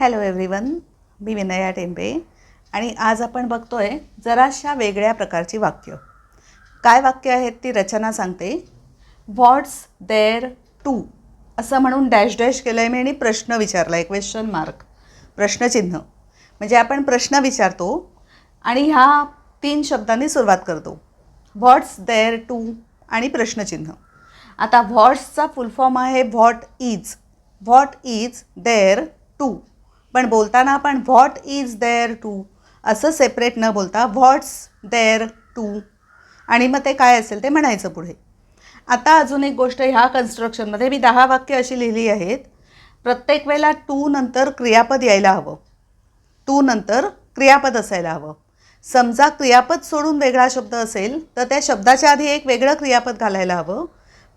Hello everyone मी विनया टेंबे. आणि आज आपण बघतो आहे जराशा वेगळ्या प्रकारची वाक्य. काय वाक्य आहेत ती रचना सांगते. व्हॉट्स देअर टू असं म्हणून डॅश डॅश केलं आहे मी आणि प्रश्न विचारला आहे क्वेश्चन मार्क प्रश्नचिन्ह. म्हणजे आपण प्रश्न विचारतो आणि ह्या तीन शब्दांनी सुरुवात करतो. व्हॉट्स देअर टू आणि प्रश्नचिन्ह. आता व्हॉट्सचा फुल फॉर्म आहे what is what is there to पण बोलताना आपण व्हॉट इज देअर टू असं सेपरेट न बोलता व्हॉट्स देअर टू आणि मग ते काय असेल ते म्हणायचं पुढे. आता अजून एक गोष्ट ह्या कन्स्ट्रक्शनमध्ये मी दहा वाक्य अशी लिहिली आहेत. प्रत्येक वेळेला टू नंतर क्रियापद यायला हवं. टू नंतर क्रियापद असायला हवं. समजा क्रियापद सोडून वेगळा शब्द असेल तर त्या शब्दाच्या आधी एक वेगळं क्रियापद घालायला हवं.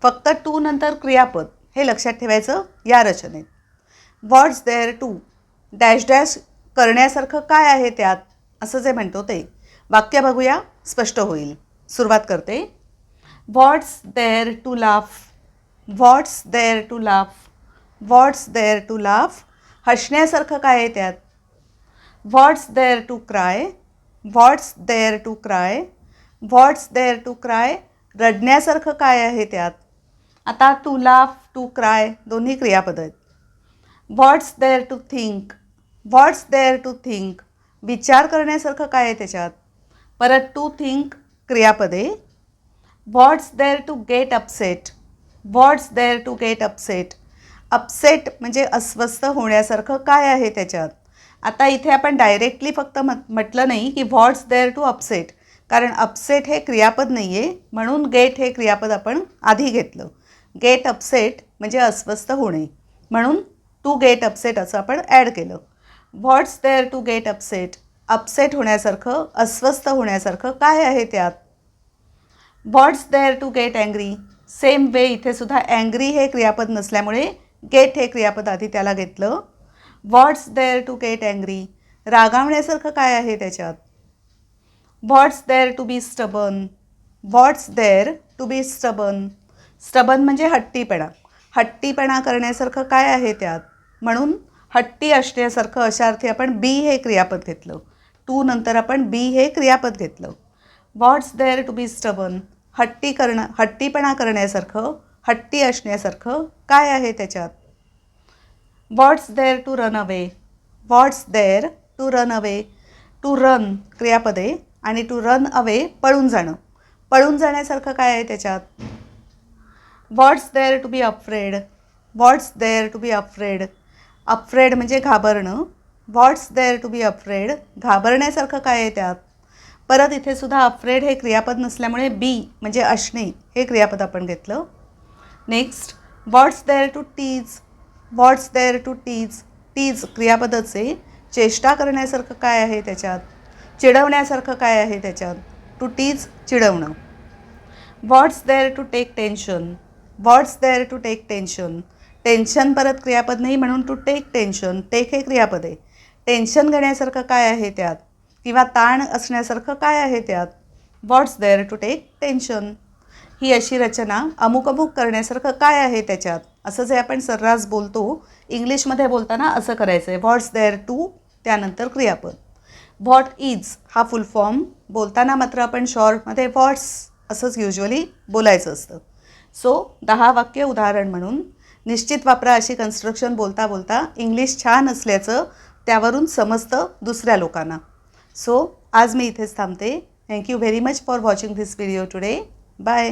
फक्त टू नंतर क्रियापद हे लक्षात ठेवायचं या रचनेत. What's there to dash dash करण्यासारखं काय आहे त्यात? असं जे म्हणतो ते. वाक्य बघूया स्पष्ट होईल. सुरुवात करते. What's there to laugh what's there to laugh what's there to laugh हसण्यासारखं काय आहे त्यात? What's there to cry what's there to cry what's there to cry रडण्यासारखं काय आहे त्यात? आता टू लाफ टू क्राय दोन्ही क्रियापद आहेत. What's there to think what's there to think विचार करण्यासारखं काय आहे त्याच्यात? परत टू थिंक क्रियापदे. What's there to get upset what's there to get upset upset म्हणजे अस्वस्थ होण्यासारखं काय आहे त्याच्यात? आता इथे आपण डायरेक्टली फक्त म्हट म्हटलं नाही की व्हॉट्स देअर टू अपसेट कारण अपसेट हे क्रियापद नाही आहे म्हणून गेट हे क्रियापद आपण आधी घेतलं. गेट अपसेट म्हणजे अस्वस्थ होणे. म्हणून टू गेट अपसेट असं आपण ॲड केलं. What's there to get upset upset होण्यासारखं अस्वस्थ होण्यासारखं काय आहे त्यात? What's there to get angry same way इथे सुद्धा अँग्री हे क्रियापद नसल्यामुळे गेट हे क्रियापद आधी त्याला घेतलं. What's there to get angry रागावण्यासारखं काय आहे त्याच्यात? What's there to be stubborn what's there to be stubborn stubborn म्हणजे हट्टीपणा. हट्टीपणा करण्यासारखं काय आहे त्यात? म्हणून हट्टी असण्यासारखं अशा अर्थी आपण बी हे क्रियापद घेतलं. टू नंतर आपण बी हे क्रियापद घेतलं. What's there to be stubborn हट्टी करणं हट्टीपणा करण्यासारखं हट्टी असण्यासारखं काय आहे त्याच्यात? What's there to run away what's there to run away to run क्रियापदे आणि टू रन अवे पळून जाणं. पळून जाण्यासारखं काय आहे त्याच्यात? What's there to be afraid what's there to be afraid afraid म्हणजे घाबरणं. What's there to be afraid घाबरण्यासारखं काय आहे त्यात? परत इथे सुद्धा अफ्रेड हे क्रियापद नसल्यामुळे बी म्हणजे असणे हे क्रियापद आपण घेतलं. Next what's there to tease what's there to tease tease क्रियापदाचे चेष्टा करण्यासारखं काय आहे त्याच्यात? चिडवण्यासारखं काय आहे त्याच्यात? टू टीज चिडवणं. What's there to take tension what's there to take tension tension परत क्रियापद नाही म्हणून टू टेक टेन्शन टेक हे क्रियापद आहे. टेन्शन घेण्यासारखं काय आहे त्यात? किंवा ताण असण्यासारखं काय आहे त्यात? What's there to take tension ही अशी रचना अमुक अमुक करण्यासारखं काय आहे त्याच्यात? असं जे आपण सर्रास बोलतो इंग्लिशमध्ये बोलताना असं करायचं आहे व्हॉट्स देअर टू त्यानंतर क्रियापद. व्हॉट इज हा फुल फॉर्म बोलताना मात्र आपण शॉर्टमध्ये व्हॉट्स असंच युजली बोलायचं असतं. सो दहा वाक्य उदाहरण म्हणून निश्चित वापरा अशी कन्स्ट्रक्शन बोलता बोलता इंग्लिश छान असल्याचं त्यावरून समजतं दुसऱ्या लोकांना. सो आज मी इथेच थांबते. Thank you very much for watching this video today bye